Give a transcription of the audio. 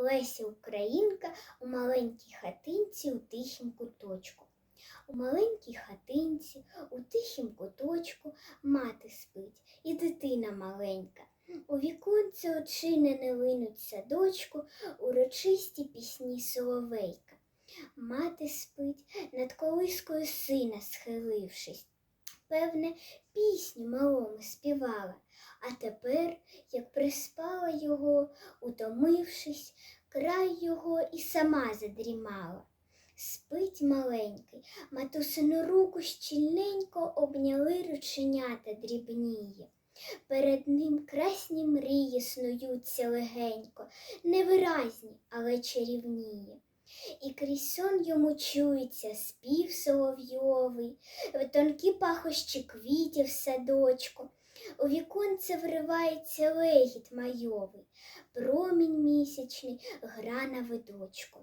Леся Українка у маленькій хатинці у тихім куточку. У маленькій хатинці, у тихім куточку мати спить і дитина маленька. У віконце очине не линуть садочку, урочисті пісні соловейка. Мати спить над колискою сина схилившись. Певне, пісню малому співала, а тепер, як приспала його, утомившись, край його і сама задрімала. Спить маленький, матусину руку щільненько обняли рученята дрібніє. Перед ним красні мрії снуються легенько, невиразні, але чарівніє. І крізь сон йому чується спів соловйовий, в тонкі пахощі квітів садочку. У віконце вривається легіт майовий, промінь місячний гра на видочку.